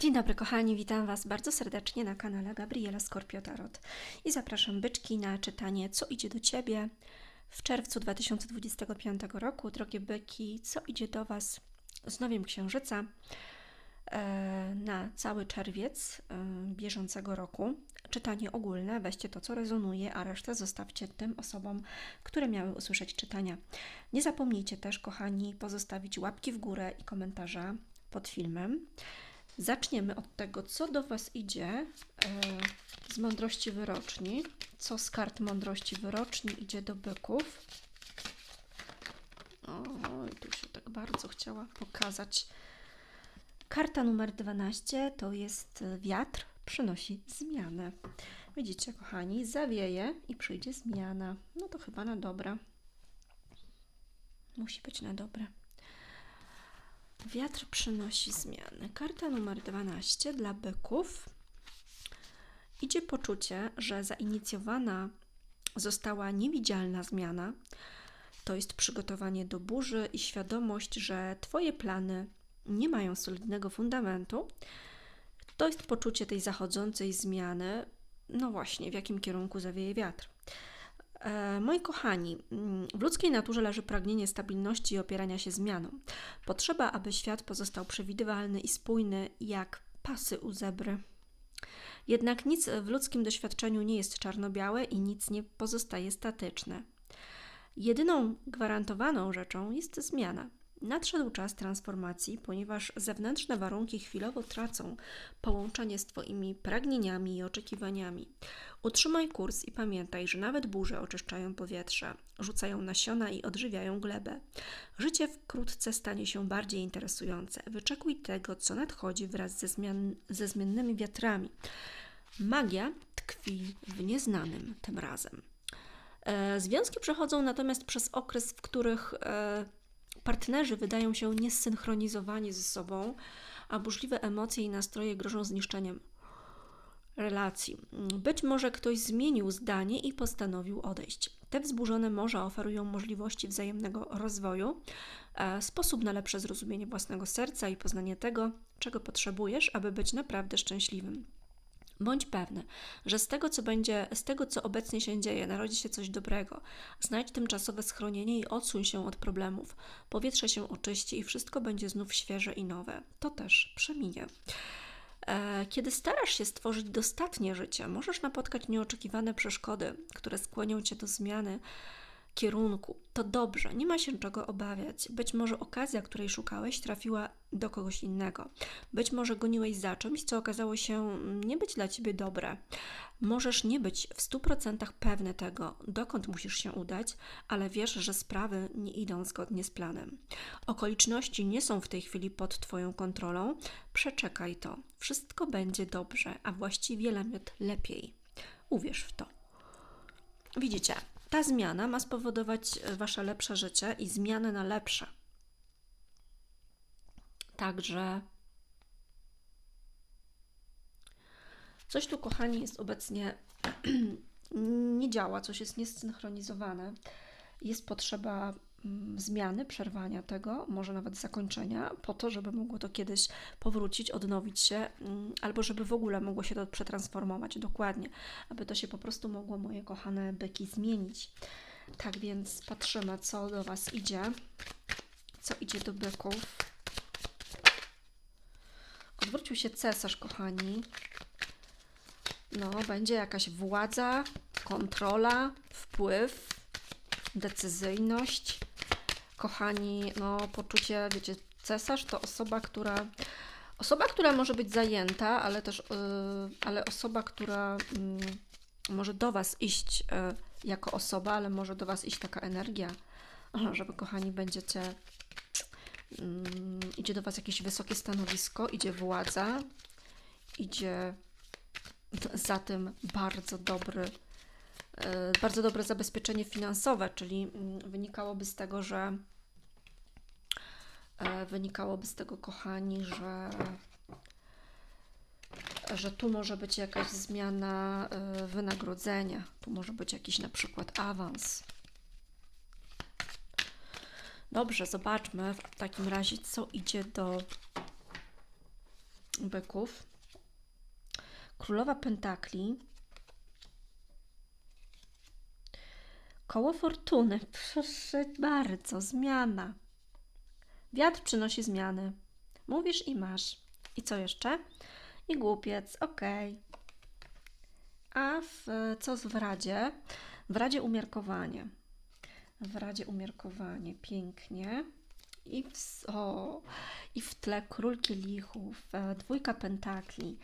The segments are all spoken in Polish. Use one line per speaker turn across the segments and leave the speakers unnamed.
Dzień dobry kochani, witam Was bardzo serdecznie na kanale Gabriela Skorpio Tarot i zapraszam byczki na czytanie Co idzie do Ciebie w czerwcu 2025 roku. Drogie byki, co idzie do Was z Nowiem Księżyca e, na cały czerwiec e, bieżącego roku. Czytanie ogólne, weźcie to co rezonuje, a resztę zostawcie tym osobom, które miały usłyszeć czytania. Nie zapomnijcie też kochani pozostawić łapki w górę i komentarza pod filmem. Zaczniemy od tego, co do Was idzie e, z mądrości wyroczni. Co z kart mądrości wyroczni idzie do byków. Oj, tu się tak bardzo chciała pokazać. Karta numer 12 to jest wiatr, przynosi zmianę. Widzicie, kochani, zawieje i przyjdzie zmiana. No to chyba na dobre. Musi być na dobre. Wiatr przynosi zmiany. Karta numer 12 dla byków. Idzie poczucie, że zainicjowana została niewidzialna zmiana. To jest przygotowanie do burzy i świadomość, że Twoje plany nie mają solidnego fundamentu. To jest poczucie tej zachodzącej zmiany. No właśnie, w jakim kierunku zawieje wiatr. E, moi kochani, mm, w ludzkiej naturze leży pragnienie stabilności i opierania się zmianom. Potrzeba, aby świat pozostał przewidywalny i spójny, jak pasy u zebry. Jednak nic w ludzkim doświadczeniu nie jest czarno-białe i nic nie pozostaje statyczne. Jedyną gwarantowaną rzeczą jest zmiana. Nadszedł czas transformacji, ponieważ zewnętrzne warunki chwilowo tracą połączenie z Twoimi pragnieniami i oczekiwaniami. Utrzymaj kurs i pamiętaj, że nawet burze oczyszczają powietrze, rzucają nasiona i odżywiają glebę. Życie wkrótce stanie się bardziej interesujące. Wyczekuj tego, co nadchodzi wraz ze, zmian, ze zmiennymi wiatrami. Magia tkwi w nieznanym tym razem. E, związki przechodzą natomiast przez okres, w których e, partnerzy wydają się niesynchronizowani ze sobą, a burzliwe emocje i nastroje grożą zniszczeniem relacji. Być może ktoś zmienił zdanie i postanowił odejść. Te wzburzone morza oferują możliwości wzajemnego rozwoju, e, sposób na lepsze zrozumienie własnego serca i poznanie tego, czego potrzebujesz, aby być naprawdę szczęśliwym. Bądź pewny, że z tego, co będzie, z tego, co obecnie się dzieje, narodzi się coś dobrego. Znajdź tymczasowe schronienie i odsuń się od problemów. Powietrze się oczyści i wszystko będzie znów świeże i nowe. To też przeminie. E, kiedy starasz się stworzyć dostatnie życie, możesz napotkać nieoczekiwane przeszkody, które skłonią cię do zmiany kierunku. To dobrze, nie ma się czego obawiać. Być może okazja, której szukałeś, trafiła do kogoś innego. Być może goniłeś za czymś, co okazało się nie być dla ciebie dobre. Możesz nie być w 100% pewny tego, dokąd musisz się udać, ale wiesz, że sprawy nie idą zgodnie z planem. Okoliczności nie są w tej chwili pod Twoją kontrolą. Przeczekaj to. Wszystko będzie dobrze, a właściwie nawet lepiej. Uwierz w to. Widzicie, ta zmiana ma spowodować e, Wasze lepsze życie i zmianę na lepsze. Także coś tu, kochani, jest obecnie nie działa, coś jest niesynchronizowane. Jest potrzeba zmiany, przerwania tego, może nawet zakończenia, po to, żeby mogło to kiedyś powrócić, odnowić się, mm, albo żeby w ogóle mogło się to przetransformować dokładnie, aby to się po prostu mogło, moje kochane byki, zmienić. Tak więc patrzymy, co do Was idzie, co idzie do byków. Odwrócił się cesarz, kochani. No, będzie jakaś władza, kontrola, wpływ, decyzyjność. Kochani, no poczucie, wiecie, cesarz to osoba, która osoba, która może być zajęta, ale też yy, ale osoba, która yy, może do Was iść yy, jako osoba, ale może do Was iść taka energia, żeby kochani będziecie mm, idzie do Was jakieś wysokie stanowisko, idzie władza, idzie za tym bardzo dobry bardzo dobre zabezpieczenie finansowe, czyli mm, wynikałoby z tego, że e, wynikałoby z tego, kochani, że że tu może być jakaś zmiana e, wynagrodzenia, tu może być jakiś na przykład awans. Dobrze, zobaczmy w takim razie, co idzie do byków. Królowa Pentakli. Koło fortuny. Proszę bardzo, zmiana. Wiatr przynosi zmiany. Mówisz i masz. I co jeszcze? I głupiec, okej. A w, co w Radzie? W Radzie umiarkowanie. W Radzie umiarkowanie, pięknie. I w, o, I w tle król kielichów, e, dwójka pentakli,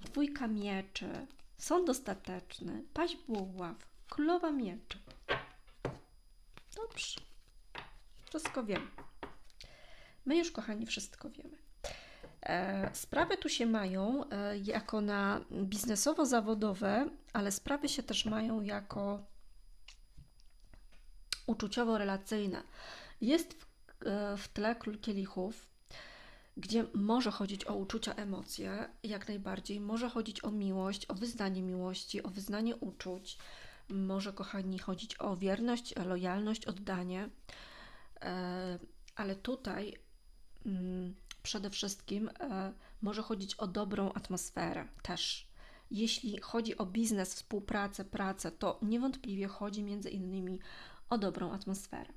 dwójka mieczy, sąd dostateczny, paść buław, królowa mieczy. Dobrze. Wszystko wiem. My już, kochani, wszystko wiemy. E, Sprawy tu się mają e, jako na biznesowo-zawodowe, ale sprawy się też mają jako uczuciowo-relacyjne. Jest w, e, w tle król kielichów, gdzie może chodzić o uczucia, emocje, jak najbardziej. Może chodzić o miłość, o wyznanie miłości, o wyznanie uczuć. Może, kochani, chodzić o wierność, lojalność, oddanie. E, Ale tutaj mm, przede wszystkim e, może chodzić o dobrą atmosferę też. Jeśli chodzi o biznes, współpracę, pracę, to niewątpliwie chodzi między innymi o dobrą atmosferę.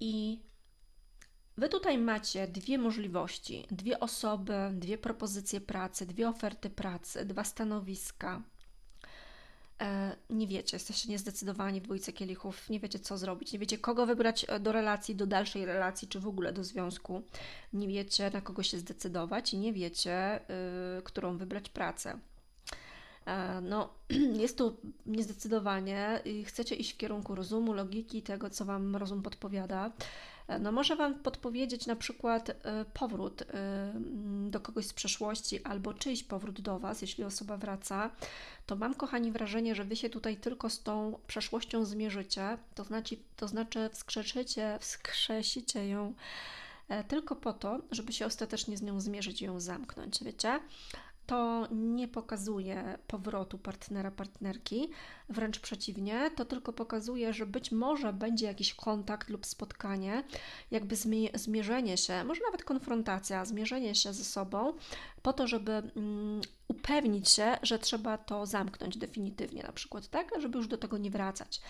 I Wy tutaj macie dwie możliwości, dwie osoby, dwie propozycje pracy, dwie oferty pracy, dwa stanowiska. E, Nie wiecie, jesteście niezdecydowani w dwójce kielichów, nie wiecie co zrobić, nie wiecie kogo wybrać e, do relacji, do dalszej relacji, czy w ogóle do związku. Nie wiecie na kogo się zdecydować i nie wiecie, y, którą wybrać pracę. E, No, jest tu niezdecydowanie chcecie iść w kierunku rozumu, logiki, tego, co Wam rozum podpowiada. No, może Wam podpowiedzieć na przykład e, powrót e, do kogoś z przeszłości albo czyjś powrót do Was, jeśli osoba wraca. To mam, kochani, wrażenie, że Wy się tutaj tylko z tą przeszłością zmierzycie, to znaczy, to znaczy wskrzeszycie, wskrzesicie ją e, tylko po to, żeby się ostatecznie z nią zmierzyć i ją zamknąć, wiecie? To nie pokazuje powrotu partnera, partnerki, wręcz przeciwnie, to tylko pokazuje, że być może będzie jakiś kontakt lub spotkanie, jakby zmie- zmierzenie się, może nawet konfrontacja, zmierzenie się ze sobą, po to, żeby mm, upewnić się, że trzeba to zamknąć definitywnie, na przykład, tak, żeby już do tego nie wracać.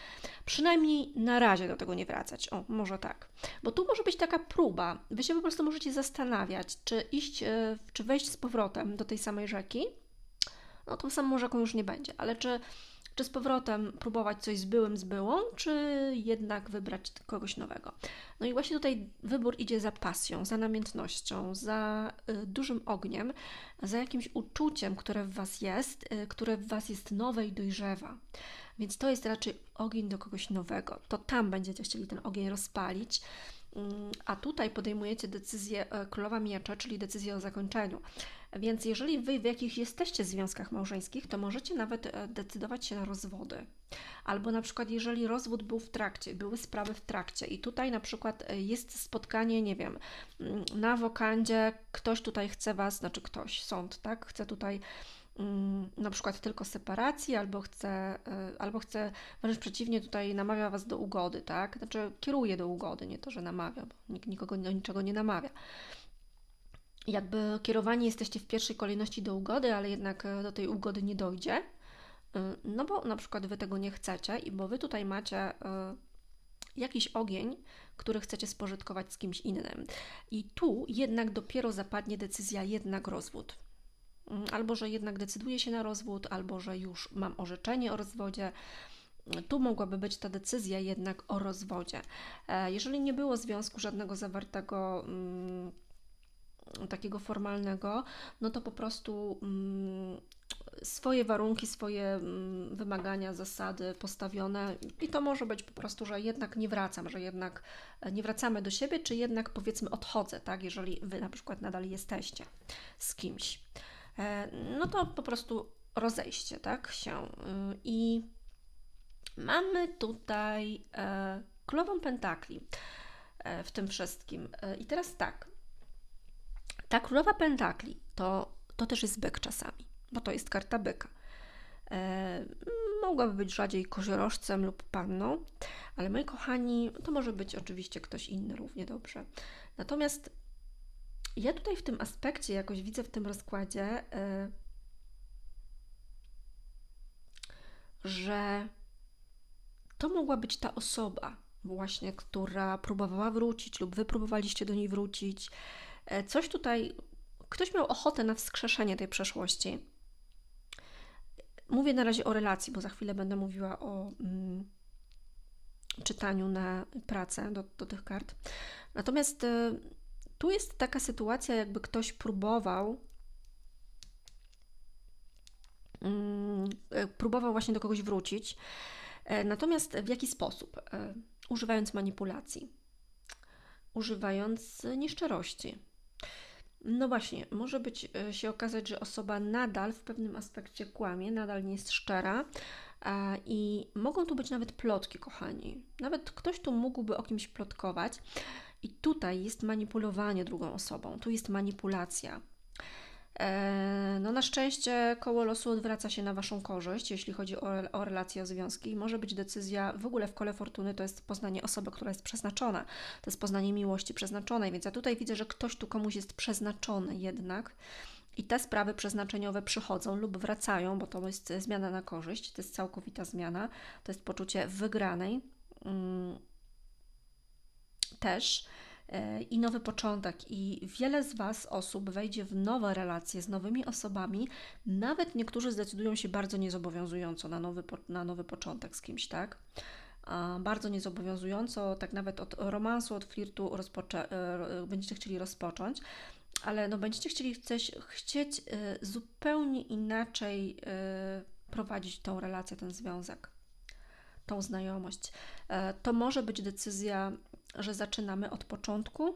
Przynajmniej na razie do tego nie wracać. O, może tak. Bo tu może być taka próba. Wy się po prostu możecie zastanawiać, czy iść, e, czy wejść z powrotem do tej samej rzeki. No, tą samą rzeką już nie będzie, ale czy, czy z powrotem próbować coś z byłym, z byłą, czy jednak wybrać kogoś nowego. No i właśnie tutaj wybór idzie za pasją, za namiętnością, za y, dużym ogniem, za jakimś uczuciem, które w Was jest, y, które w Was jest nowe i dojrzewa. Więc to jest raczej ogień do kogoś nowego. To tam będziecie chcieli ten ogień rozpalić. Mm, A tutaj podejmujecie decyzję e, królowa miecze, czyli decyzję o zakończeniu. Więc jeżeli wy w jakich jesteście związkach małżeńskich, to możecie nawet e, decydować się na rozwody. Albo na przykład, jeżeli rozwód był w trakcie, były sprawy w trakcie i tutaj na przykład e, jest spotkanie, nie wiem, mm, na wokandzie, ktoś tutaj chce Was, znaczy ktoś, sąd, tak, chce tutaj mm, na przykład tylko separacji, albo chce, y, albo chce wręcz przeciwnie, tutaj namawia Was do ugody, tak? Znaczy kieruje do ugody, nie to, że namawia, bo nikogo do niczego nie namawia. Jakby kierowani jesteście w pierwszej kolejności do ugody, ale jednak e, do tej ugody nie dojdzie, y, no bo na przykład Wy tego nie chcecie i bo Wy tutaj macie y, jakiś ogień, który chcecie spożytkować z kimś innym. I tu jednak dopiero zapadnie decyzja jednak rozwód. Mm, Albo, że jednak decyduję się na rozwód, albo, że już mam orzeczenie o rozwodzie. Tu mogłaby być ta decyzja jednak o rozwodzie. E, Jeżeli nie było związku żadnego zawartego, mm, takiego formalnego, no to po prostu mm, swoje warunki, swoje mm, wymagania, zasady postawione i to może być po prostu, że jednak nie wracam, że jednak e, nie wracamy do siebie, czy jednak powiedzmy odchodzę, tak, jeżeli Wy na przykład nadal jesteście z kimś. E, no to po prostu rozejście, tak, się. Y, I mamy tutaj e, królową pentakli w tym wszystkim. I teraz tak, ta królowa pentakli to, to też jest byk czasami, bo to jest karta byka. E, mogłaby być rzadziej koziorożcem lub panną, ale moi kochani, to może być oczywiście ktoś inny równie dobrze. Natomiast ja tutaj w tym aspekcie jakoś widzę w tym rozkładzie, y, że to mogła być ta osoba, właśnie, która próbowała wrócić, lub wy próbowaliście do niej wrócić. E, coś tutaj, ktoś miał ochotę na wskrzeszenie tej przeszłości. Mówię na razie o relacji, bo za chwilę będę mówiła o mm, czytaniu na pracę do, do tych kart. Natomiast y, tu jest taka sytuacja, jakby ktoś próbował mm, y, próbował właśnie do kogoś wrócić. Natomiast w jaki sposób? używając manipulacji, używając nieszczerości. No właśnie, może być e, się okazać, że osoba nadal w pewnym aspekcie kłamie, nadal nie jest szczera. I mogą tu być nawet plotki, kochani. Nawet ktoś tu mógłby o kimś plotkować, i tutaj jest manipulowanie drugą osobą, tu jest manipulacja. E, no na szczęście koło losu odwraca się na Waszą korzyść, jeśli chodzi o, o relacje, o związki. Może być decyzja, w ogóle w kole fortuny to jest poznanie osoby, która jest przeznaczona. To jest poznanie miłości przeznaczonej, więc ja tutaj widzę, że ktoś tu komuś jest przeznaczony jednak. I te sprawy przeznaczeniowe przychodzą lub wracają, bo to jest zmiana na korzyść, to jest całkowita zmiana, to jest poczucie wygranej. Mm, też i nowy początek, i wiele z Was osób wejdzie w nowe relacje z nowymi osobami. Nawet niektórzy zdecydują się bardzo niezobowiązująco na nowy, na nowy początek z kimś, tak? Bardzo niezobowiązująco, tak nawet od romansu, od flirtu e, będziecie chcieli rozpocząć, ale no będziecie chcieli chcieć, chcieć zupełnie inaczej e, prowadzić tą relację, ten związek, tą znajomość. E, to może być decyzja że zaczynamy od początku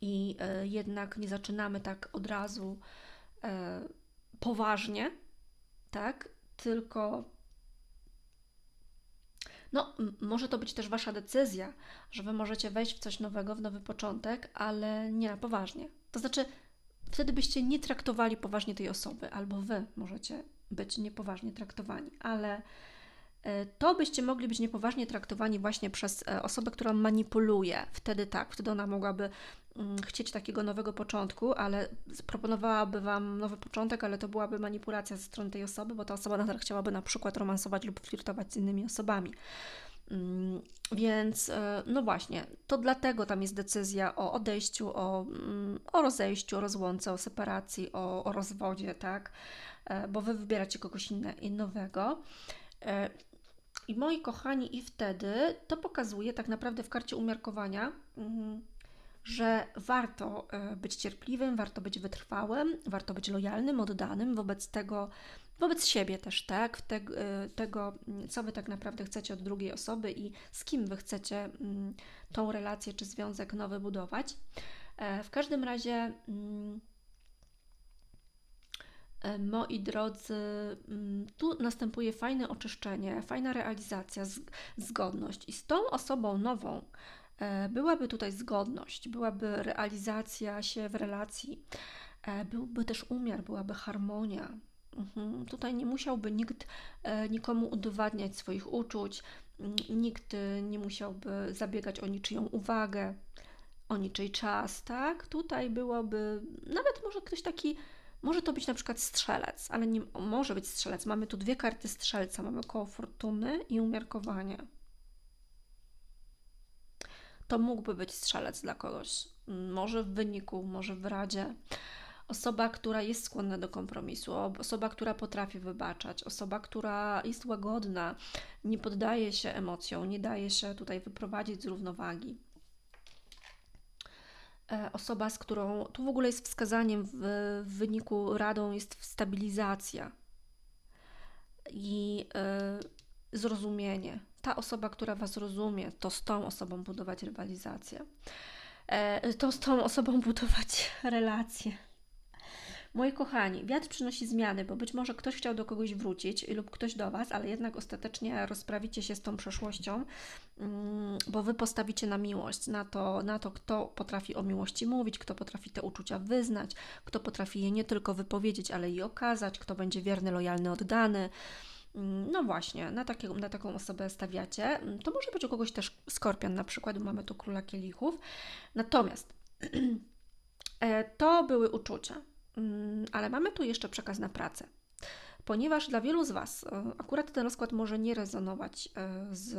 i e, jednak nie zaczynamy tak od razu e, poważnie, tak? Tylko no, może to być też Wasza decyzja, że Wy możecie wejść w coś nowego, w nowy początek, ale nie na poważnie. To znaczy, wtedy byście nie traktowali poważnie tej osoby, albo Wy możecie być niepoważnie traktowani, ale to byście mogli być niepoważnie traktowani właśnie przez e, osobę, która manipuluje. Wtedy tak, wtedy ona mogłaby mm, chcieć takiego nowego początku, ale proponowałaby Wam nowy początek, ale to byłaby manipulacja ze strony tej osoby, bo ta osoba nadal chciałaby na przykład romansować lub flirtować z innymi osobami. Mm, więc e, no właśnie, to dlatego tam jest decyzja o odejściu, o, mm, o rozejściu, o rozłące, o separacji, o, o rozwodzie, tak? Bo Wy wybieracie kogoś inne, nowego. I moi kochani, i wtedy to pokazuje tak naprawdę w karcie umiarkowania, mhm, że warto e, być cierpliwym, warto być wytrwałym, warto być lojalnym, oddanym wobec tego, wobec siebie też, tak? Te, e, tego, co Wy tak naprawdę chcecie od drugiej osoby i z kim Wy chcecie mm, tą relację czy związek nowy budować. E, w każdym razie mm, moi drodzy, mm, tu następuje fajne oczyszczenie, fajna realizacja, zgodność. I z tą osobą nową e, byłaby tutaj zgodność, byłaby realizacja się w relacji, e, byłby też umiar, byłaby harmonia. Mhm. Tutaj nie musiałby nikt nikomu udowadniać swoich uczuć, nikt nie musiałby zabiegać o niczyją uwagę, o niczyj czas, tak? Tutaj byłoby nawet może ktoś taki może to być na przykład strzelec, ale nie może być strzelec. Mamy tu dwie karty strzelca. Mamy koło fortuny i umiarkowanie. To mógłby być strzelec dla kogoś. Może w wyniku, może w radzie. Osoba, która jest skłonna do kompromisu, osoba, która potrafi wybaczać, osoba, która jest łagodna, nie poddaje się emocjom, nie daje się tutaj wyprowadzić z równowagi. E, osoba, z którą tu w ogóle jest wskazaniem w, w wyniku radą jest stabilizacja i y, zrozumienie. Ta osoba, która Was rozumie, to z tą osobą budować rywalizację. E, to z tą osobą budować relacje. Moi kochani, wiatr przynosi zmiany, bo być może ktoś chciał do kogoś wrócić lub ktoś do Was, ale jednak ostatecznie rozprawicie się z tą przeszłością, mm, bo Wy postawicie na miłość, na to, na to, kto potrafi o miłości mówić, kto potrafi te uczucia wyznać, kto potrafi je nie tylko wypowiedzieć, ale i okazać, kto będzie wierny, lojalny, oddany. Mm, no właśnie, na, takie, na taką osobę stawiacie. To może być u kogoś też skorpion, na przykład, mamy tu króla kielichów. Natomiast E, To były uczucia, Mm, ale mamy tu jeszcze przekaz na pracę. Ponieważ dla wielu z Was e, akurat ten rozkład może nie rezonować e, z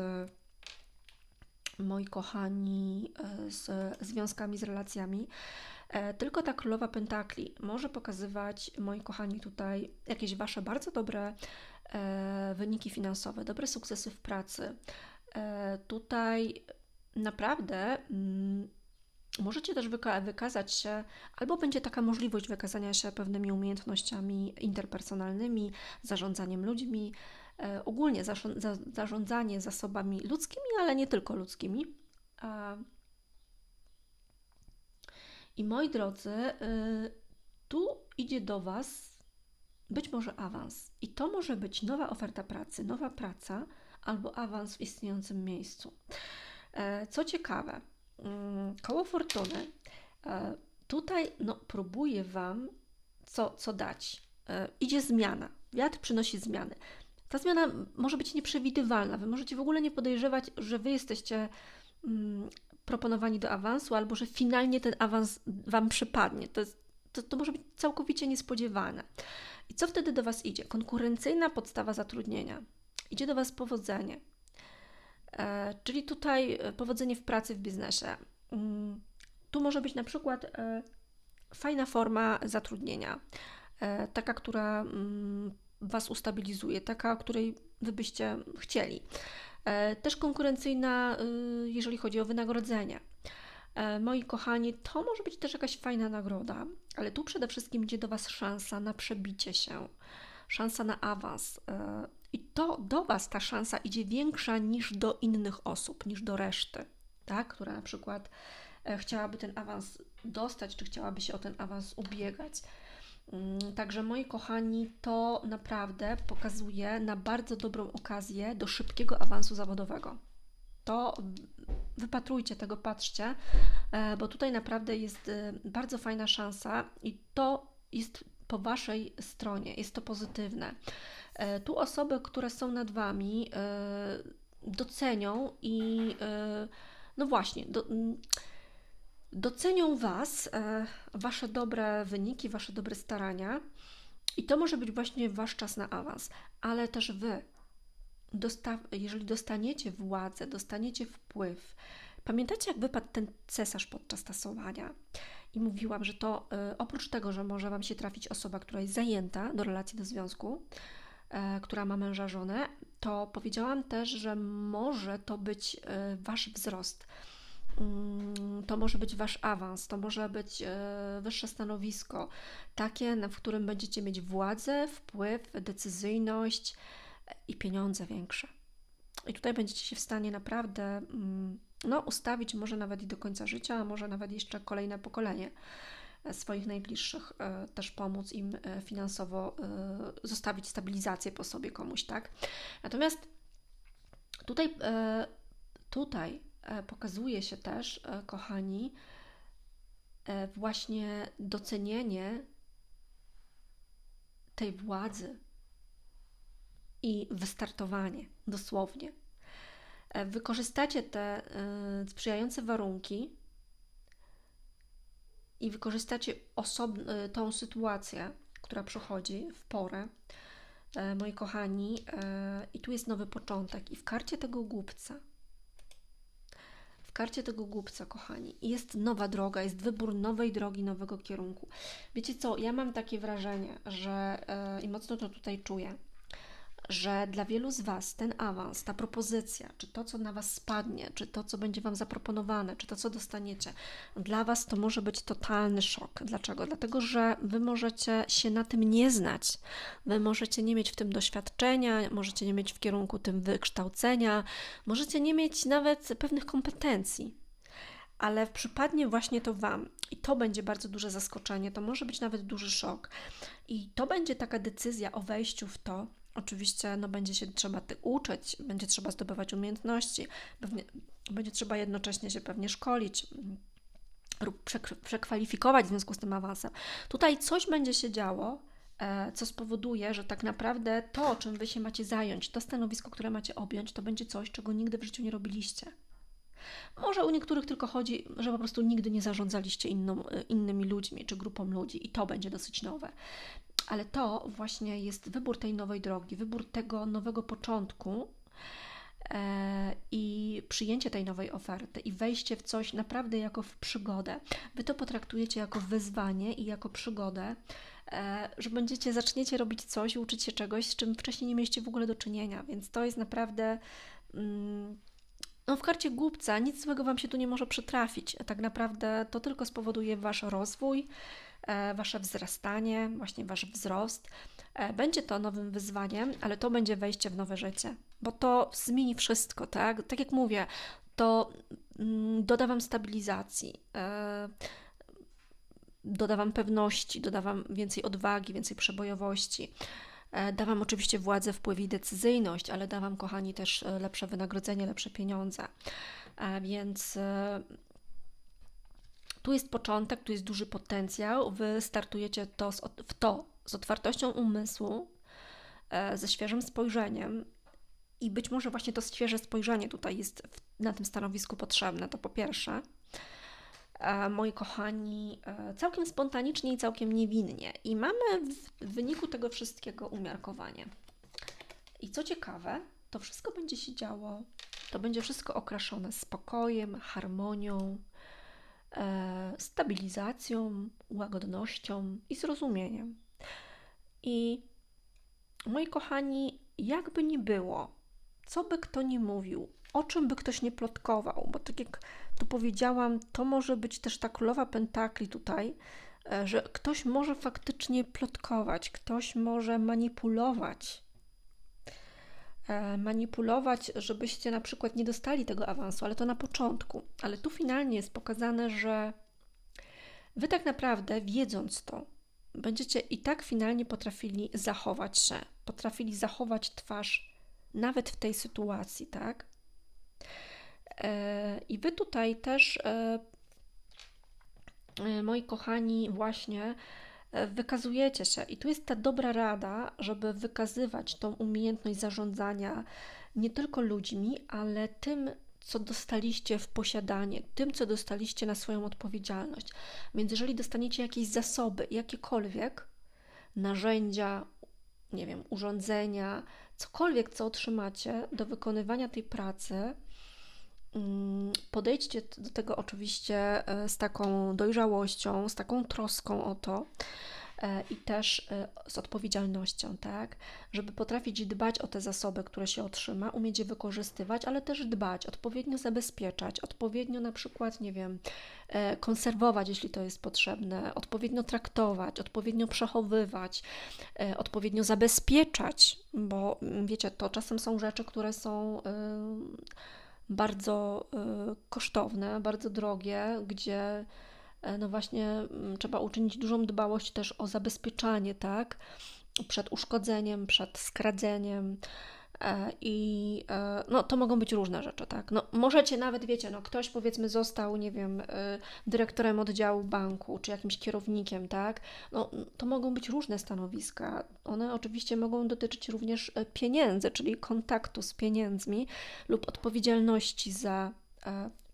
moi kochani, e, z związkami, z relacjami, tylko ta królowa pentakli może pokazywać, moi kochani, tutaj jakieś Wasze bardzo dobre wyniki finansowe, dobre sukcesy w pracy. Tutaj naprawdę mm, możecie też wyka- wykazać się, albo będzie taka możliwość wykazania się pewnymi umiejętnościami interpersonalnymi, zarządzaniem ludźmi, e, ogólnie zaszo- za- zarządzanie zasobami ludzkimi, ale nie tylko ludzkimi. A- I moi drodzy, y, tu idzie do Was być może awans. I to może być nowa oferta pracy, nowa praca albo awans w istniejącym miejscu. E, Co ciekawe, koło fortuny e, tutaj no, próbuje Wam co, co dać. E, Idzie zmiana. Wiatr przynosi zmiany. Ta zmiana może być nieprzewidywalna. Wy możecie w ogóle nie podejrzewać, że Wy jesteście mm, proponowani do awansu, albo że finalnie ten awans Wam przypadnie. To, to, to może być całkowicie niespodziewane. I co wtedy do Was idzie? Konkurencyjna podstawa zatrudnienia. Idzie do Was powodzenie. E, czyli tutaj e, powodzenie w pracy, w biznesie. Mm, Tu może być na przykład e, fajna forma zatrudnienia, taka, która mm, Was ustabilizuje, taka, której Wy byście chcieli. Też konkurencyjna, y, jeżeli chodzi o wynagrodzenie. Moi kochani, to może być też jakaś fajna nagroda, ale tu przede wszystkim idzie do Was szansa na przebicie się, szansa na awans. I to do Was ta szansa idzie większa niż do innych osób, niż do reszty, tak? która na przykład e, chciałaby ten awans dostać, czy chciałaby się o ten awans ubiegać. Mm, Także moi kochani, to naprawdę pokazuje na bardzo dobrą okazję do szybkiego awansu zawodowego. To wypatrujcie tego, patrzcie, e, bo tutaj naprawdę jest e, bardzo fajna szansa i to jest po Waszej stronie, jest to pozytywne. E, Tu osoby, które są nad Wami, e, docenią i e, no właśnie, docenią Was, Wasze dobre wyniki, Wasze dobre starania i to może być właśnie Wasz czas na awans, ale też Wy, dosta- jeżeli dostaniecie władzę, dostaniecie wpływ, pamiętacie jak wypadł ten cesarz podczas tasowania? I mówiłam, że to oprócz tego, że może Wam się trafić osoba, która jest zajęta do relacji, do związku, która ma męża, żonę, to powiedziałam też, że może to być e, Wasz wzrost. Mm, To może być Wasz awans, to może być e, wyższe stanowisko, takie, na- którym będziecie mieć władzę, wpływ, decyzyjność e, i pieniądze większe. I tutaj będziecie się w stanie naprawdę mm, no, ustawić, może nawet i do końca życia, a może nawet jeszcze kolejne pokolenie e, swoich najbliższych, e, też pomóc im e, finansowo e, zostawić stabilizację po sobie komuś, tak? Natomiast tutaj, tutaj pokazuje się też, kochani, właśnie docenienie tej władzy i wystartowanie, dosłownie. Wykorzystacie te sprzyjające warunki i wykorzystacie osob- e, tą sytuację, która przychodzi w porę, e, moi kochani, e, i tu jest nowy początek. I w karcie tego głupca, w karcie tego głupca, kochani, jest nowa droga, jest wybór nowej drogi, nowego kierunku. Wiecie co, ja mam takie wrażenie, że i mocno to tutaj czuję, że dla wielu z Was ten awans, ta propozycja, czy to, co na Was spadnie, czy to, co będzie Wam zaproponowane, czy to, co dostaniecie, dla Was to może być totalny szok. Dlaczego? Dlatego, że Wy możecie się na tym nie znać. Wy możecie nie mieć w tym doświadczenia, możecie nie mieć w kierunku tym wykształcenia, możecie nie mieć nawet pewnych kompetencji. Ale przypadnie właśnie to Wam i to będzie bardzo duże zaskoczenie, to może być nawet duży szok. I to będzie taka decyzja o wejściu w to, Oczywiście no, będzie się trzeba ty uczyć, będzie trzeba zdobywać umiejętności, pewnie, będzie trzeba jednocześnie się pewnie szkolić mm, lub przek- przekwalifikować w związku z tym awansem. Tutaj coś będzie się działo, e, co spowoduje, że tak naprawdę to, czym Wy się macie zająć, to stanowisko, które macie objąć, to będzie coś, czego nigdy w życiu nie robiliście. Może u niektórych tylko chodzi, że po prostu nigdy nie zarządzaliście inną, innymi ludźmi czy grupą ludzi i to będzie dosyć nowe. Ale to właśnie jest wybór tej nowej drogi, wybór tego nowego początku, e, i przyjęcie tej nowej oferty i wejście w coś naprawdę jako w przygodę. Wy to potraktujecie jako wyzwanie i jako przygodę, e, że będziecie, zaczniecie robić coś, uczyć się czegoś, z czym wcześniej nie mieliście w ogóle do czynienia, więc to jest naprawdę. Mm, no, w karcie głupca nic złego Wam się tu nie może przytrafić. Tak naprawdę to tylko spowoduje Wasz rozwój, Wasze wzrastanie, właśnie Wasz wzrost. E, będzie to nowym wyzwaniem, ale to będzie wejście w nowe życie, bo to zmieni wszystko, tak? Tak jak mówię, to mm, doda Wam stabilizacji, e, doda Wam pewności, doda Wam więcej odwagi, więcej przebojowości. E, da Wam oczywiście władzę, wpływ i decyzyjność, ale da Wam, kochani, też lepsze wynagrodzenie, lepsze pieniądze. Więc tu jest początek, tu jest duży potencjał. Wy startujecie to w to z otwartością umysłu, e, ze świeżym spojrzeniem. I być może właśnie to świeże spojrzenie tutaj jest na tym stanowisku potrzebne, to po pierwsze. E, moi kochani, e, całkiem spontanicznie i całkiem niewinnie. I mamy w wyniku tego wszystkiego umiarkowanie. I co ciekawe, to wszystko będzie się działo, to będzie wszystko okraszone spokojem, harmonią, stabilizacją, łagodnością i zrozumieniem. I moi kochani, jakby nie było, co by kto nie mówił, o czym by ktoś nie plotkował, bo tak jak tu powiedziałam, to może być też ta królowa pentakli tutaj, e, że ktoś może faktycznie plotkować, ktoś może manipulować. E, manipulować, żebyście na przykład nie dostali tego awansu, ale to na początku. Ale tu finalnie jest pokazane, że wy tak naprawdę, wiedząc to, będziecie i tak finalnie potrafili zachować się, potrafili zachować twarz nawet w tej sytuacji, tak? E, I wy tutaj też, e, moi kochani, właśnie wykazujecie się. I tu jest ta dobra rada, żeby wykazywać tą umiejętność zarządzania nie tylko ludźmi, ale tym, co dostaliście w posiadanie, tym, co dostaliście na swoją odpowiedzialność. Więc jeżeli dostaniecie jakieś zasoby, jakiekolwiek, narzędzia, nie wiem, urządzenia, cokolwiek, co otrzymacie do wykonywania tej pracy, podejdźcie do tego oczywiście e, z taką dojrzałością, z taką troską o to, E, i też e, z odpowiedzialnością, tak? Żeby potrafić dbać o te zasoby, które się otrzyma, umieć je wykorzystywać, ale też dbać, odpowiednio zabezpieczać, odpowiednio na przykład, nie wiem, konserwować, jeśli to jest potrzebne, odpowiednio traktować, odpowiednio przechowywać, odpowiednio zabezpieczać, bo mm, wiecie, to czasem są rzeczy, które są bardzo kosztowne, bardzo drogie, gdzie E, no właśnie mm, trzeba uczynić dużą dbałość też o zabezpieczanie, tak? Przed uszkodzeniem, przed skradzeniem. E, I e, no, to mogą być różne rzeczy, tak? No, możecie nawet, wiecie, no, ktoś powiedzmy został, nie wiem, dyrektorem oddziału banku, czy jakimś kierownikiem, tak? No, to mogą być różne stanowiska. One oczywiście mogą dotyczyć również pieniędzy, czyli kontaktu z pieniędzmi lub odpowiedzialności za,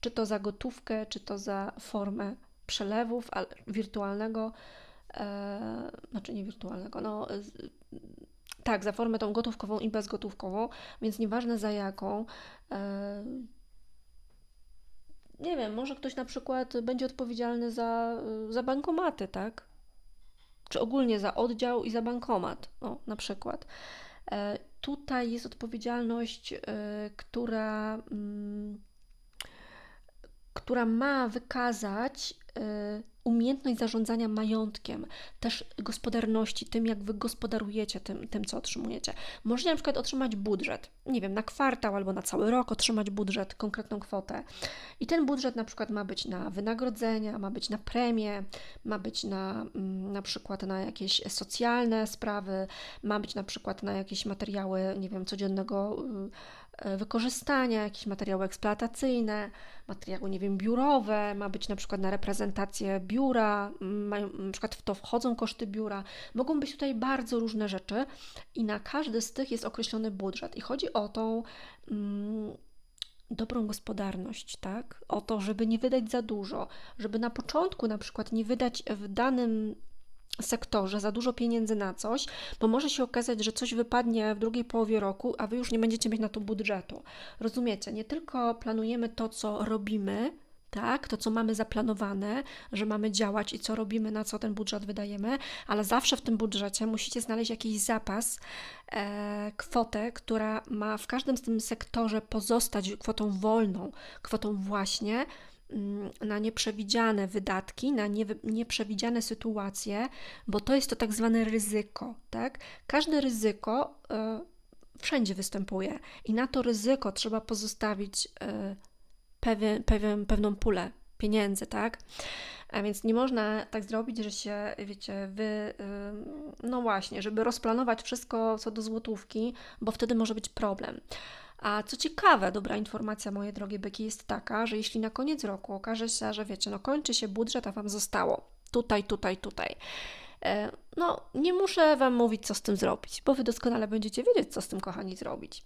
czy to za gotówkę, czy to za formę przelewów wirtualnego, e, znaczy nie wirtualnego, no tak, za formę tą gotówkową i bezgotówkową, więc nieważne za jaką. E, nie wiem, może ktoś na przykład będzie odpowiedzialny za, za bankomaty, tak? Czy ogólnie za oddział i za bankomat, o, na przykład. E, tutaj jest odpowiedzialność, e, która, mm, która ma wykazać umiejętność zarządzania majątkiem, też gospodarności, tym jak wy gospodarujecie tym, tym, co otrzymujecie. Możecie na przykład otrzymać budżet, nie wiem, na kwartał albo na cały rok otrzymać budżet, konkretną kwotę. I ten budżet na przykład ma być na wynagrodzenia, ma być na premie, ma być na mm, na przykład na jakieś socjalne sprawy, ma być na przykład na jakieś materiały, nie wiem, codziennego y, wykorzystania, jakieś materiały eksploatacyjne, materiały, nie wiem, biurowe, ma być na przykład na reprezentację biura, mają, na przykład w to wchodzą koszty biura. Mogą być tutaj bardzo różne rzeczy i na każdy z tych jest określony budżet. I chodzi o tą, mm, dobrą gospodarność, tak? O to, żeby nie wydać za dużo, żeby na początku na przykład nie wydać w danym sektorze za dużo pieniędzy na coś, bo może się okazać, że coś wypadnie w drugiej połowie roku, a wy już nie będziecie mieć na to budżetu. Rozumiecie? Nie tylko planujemy to, co robimy, tak, to co mamy zaplanowane, że mamy działać i co robimy, na co ten budżet wydajemy, ale zawsze w tym budżecie musicie znaleźć jakiś zapas, e, kwotę, która ma w każdym z tym sektorze pozostać kwotą wolną, kwotą właśnie na nieprzewidziane wydatki, na nie, nieprzewidziane sytuacje, bo to jest to tak zwane ryzyko, tak? Każde ryzyko y, wszędzie występuje i na to ryzyko trzeba pozostawić y, pewien, pewien, pewną pulę pieniędzy, tak? A więc nie można tak zrobić, że się, wiecie, wy, no właśnie, żeby rozplanować wszystko co do złotówki, bo wtedy może być problem. A co ciekawe, dobra informacja, moje drogie byki, jest taka, że jeśli na koniec roku okaże się, że wiecie, no kończy się budżet, a Wam zostało tutaj, tutaj, tutaj, E, no, nie muszę Wam mówić, co z tym zrobić, bo Wy doskonale będziecie wiedzieć, co z tym, kochani, zrobić.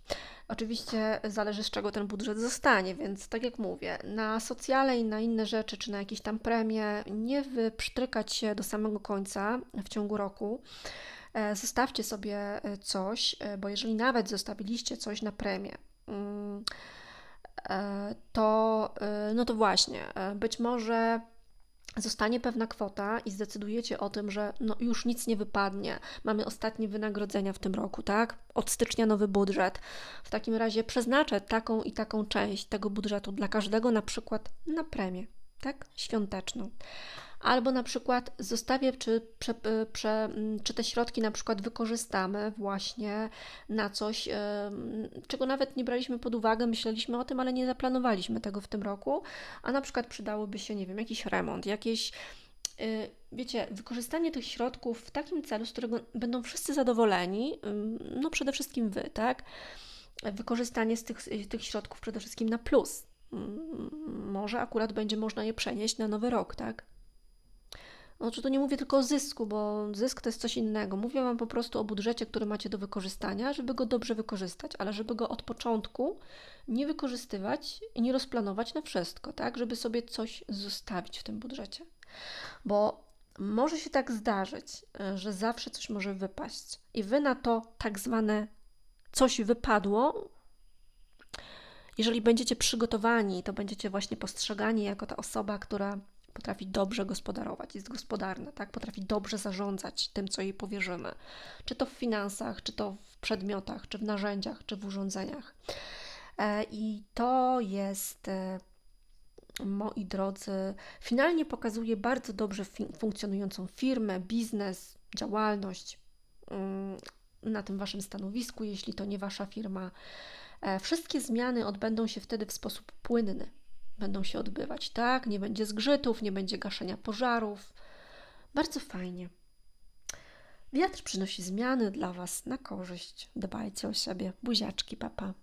Oczywiście zależy, z czego ten budżet zostanie, więc tak jak mówię, na socjale i na inne rzeczy, czy na jakieś tam premie, nie wyprztrykać się do samego końca w ciągu roku. E, zostawcie sobie e, coś, bo jeżeli nawet zostawiliście coś na premię, mm, to, no to właśnie, być może zostanie pewna kwota i zdecydujecie o tym, że no już nic nie wypadnie, mamy ostatnie wynagrodzenia w tym roku, tak? Od stycznia nowy budżet. W takim razie przeznaczę taką i taką część tego budżetu dla każdego, na przykład na premię, tak? Świąteczną albo na przykład zostawię, czy, prze, e, prze, czy te środki na przykład wykorzystamy właśnie na coś, czego nawet nie braliśmy pod uwagę, myśleliśmy o tym, ale nie zaplanowaliśmy tego w tym roku, a na przykład przydałoby się, nie wiem, jakiś remont, jakieś y, wiecie, wykorzystanie tych środków w takim celu, z którego będą wszyscy zadowoleni, no przede wszystkim Wy, tak? Wykorzystanie z tych, tych środków przede wszystkim na plus. Może akurat będzie można je przenieść na nowy rok, tak? Znaczy, to nie mówię tylko o zysku, bo zysk to jest coś innego. Mówię Wam po prostu o budżecie, który macie do wykorzystania, żeby go dobrze wykorzystać, ale żeby go od początku nie wykorzystywać i nie rozplanować na wszystko, tak? Żeby sobie coś zostawić w tym budżecie. Bo może się tak zdarzyć, że zawsze coś może wypaść i Wy na to tak zwane coś wypadło, jeżeli będziecie przygotowani, to będziecie właśnie postrzegani jako ta osoba, która potrafi dobrze gospodarować, jest gospodarna, tak? potrafi dobrze zarządzać tym, co jej powierzymy. Czy to w finansach, czy to w przedmiotach, czy w narzędziach, czy w urządzeniach. E, I to jest, e, moi drodzy, finalnie pokazuje bardzo dobrze funkcjonującą firmę, biznes, działalność mm, na tym waszym stanowisku, jeśli to nie wasza firma. E, wszystkie zmiany odbędą się wtedy w sposób płynny będą się odbywać, tak? Nie będzie zgrzytów, nie będzie gaszenia pożarów. Bardzo fajnie. Wiatr przynosi zmiany dla Was na korzyść. Dbajcie o siebie. Buziaczki, papa.